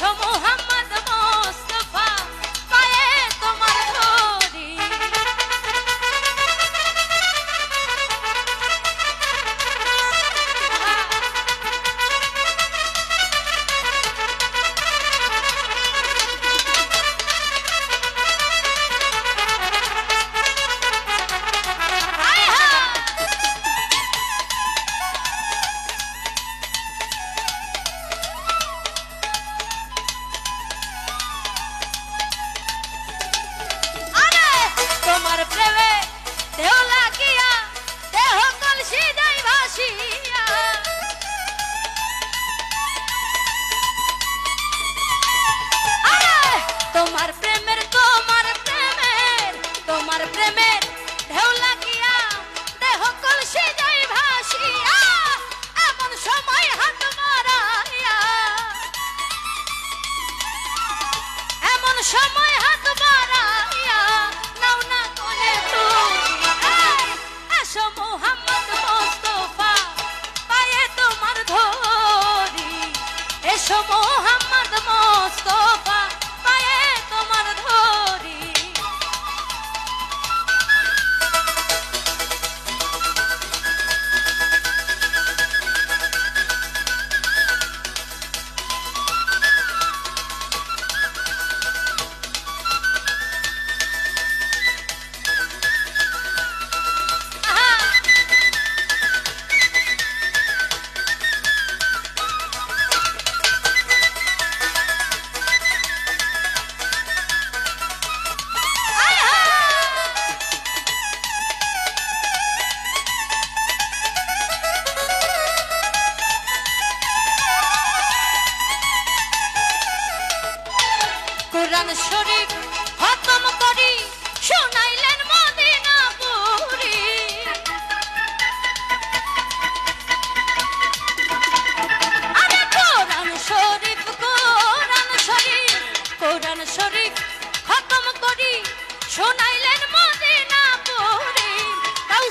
come on. León কোরআন শরীফ খতম করি, শোনাইলেন Medina Puri আরে কোরআন শরীফ কোরআন শরীফ কোরআন শরীফ করি, শোনাইলেন মদিনা পুরি তাও